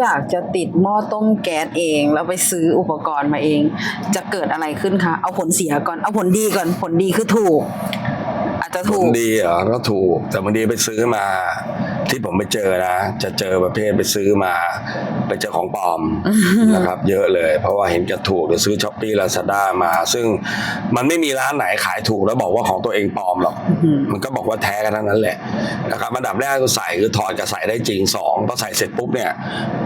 อยากจะติดหม้อต้มแก๊สเองแล้วไปซื้ออุปกรณ์มาเอง จะเกิดอะไรขึ้นคะ เอาผลเสียก่อน เอาผลดีก่อน ผลดีคือถูก อาจจะถูลกดีเหรอก็ถูก แต่บางทีไปซื้อมา ที่ผมไปเจอนะ จะเจอประเภทไปซื้อมาไปเจอของปลอมนะครับ เยอะเลย เพราะว่าเห็นจะถูกหรือซื้อช้อปปี้ลาซาด้ามา ซึ่งมันไม่มีร้านไหนขายถูกแล้วบอกว่าของตัวเองปลอมหรอกอืมมันก็บอกว่าแท้กันทั้งนั้นแหละนะครับอันดับแรกก็ใส่คือถอดกับใส่ได้จริงสองพอใส่เสร็จปุ๊บเนี่ย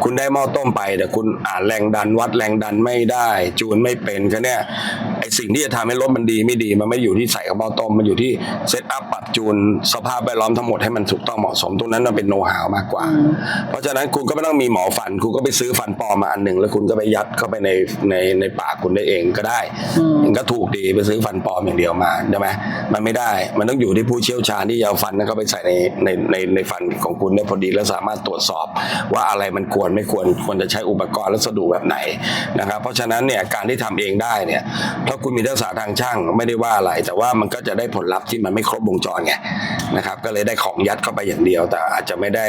คุณได้หม้อต้มไปแต่คุณอ่านแรงดันวัดแรงดันไม่ได้ จูนไม่เป็นก็เนี่ยไอสิ่งที่จะทำให้รถมันดีไม่ดี มันไม่อยู่ที่ใส่กับหม้อต้มมันอยู่ที่เซตอัพปรับจูนสภาพแวดล้อมทั้งหมดให้มันถูกต้องเหมาะสมตรงนั้นมันเป็นโน้ตหาวมากกว่าอืมเพราะฉะนั้นคุณก็ไม่ต้องมีหมอฟัน คุณก็ไปซื้อฟันปลอมมาอันหนึ่งแล้วคุณก็ไปยัดเข้าไปในในในปากคุณได้เองก็ได้อืมมันก็ถูกดีไปซื้อฟันปลอมอย่างเดียวมาใช่ไหมมันไม่ได้ มันต้องอยู่ที่ผู้เชี่ยวชาญที่จะเอาฟันนั้นเข้าไปใส่ในในในในฟันของคุณได้พอดีและสามารถตรวจสอบ ว่าอะไรมันควรไม่ควรควรจะใช้อุปกรณ์และสะดวกแบบไหนนะครับ เพราะฉะนั้นเนี่ยการที่ทำเองได้เนี่ยถ้าคุณมีทักษะทางช่างไม่ได้ว่าอะไร แต่ว่ามันก็จะได้ผลลัพธ์ที่มันไม่ครบวงจรไงนะครับก็เลยได้ของยัดเข้าไปอย่างเดียวแต่อาจจะไม่ได้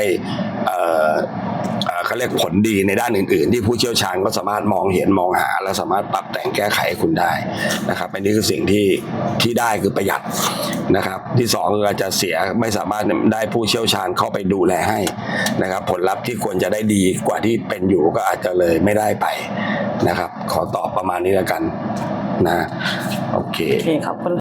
เขาเรียกผลดีในด้านอื่น ๆ ที่ผู้เชี่ยวชาญก็สามารถมองเห็นมองหา และสามารถปรับแต่งแก้ไขให้คุณได้นะครับอันนี้คือสิ่งที่ที่ได้คือประหยัดนะครับ ที่สองคืออาจจะเสียไม่สามารถได้ผู้เชี่ยวชาญเข้าไปดูแลให้นะครับ ผลลัพธ์ที่ควรจะได้ดีกว่าที่เป็นอยู่ก็อาจจะเลยไม่ได้ไปนะครับ ขอตอบประมาณนี้แล้วกันนะโอเคโอเคขอบ